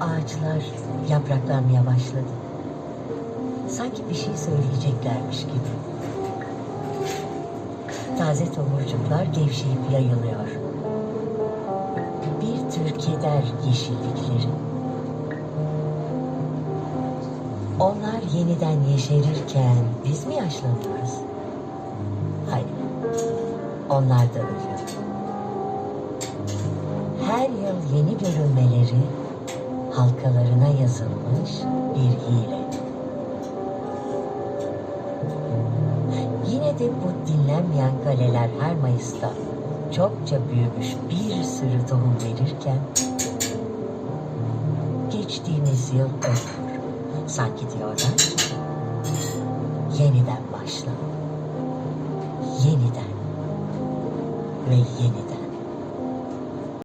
Ağaçlar yapraklanmaya başladı. Sanki bir şey söyleyeceklermiş gibi. Taze tomurcuklar gevşeyip yayılıyor. Bir tür keder yeşillikleri. Onlar yeniden yeşerirken biz mi yaşlanıyoruz? Hayır. Onlar da ölüyor. Her yıl yeni görünmeleri halkalarına yazılmış bir hile. Yine de bu dinlenmeyen kaleler her Mayıs'ta çokça büyümüş bir sürü tohum verirken geçtiğimiz yıl öldür. Sanki diyorlar yeniden başla. Yeniden ve yeniden.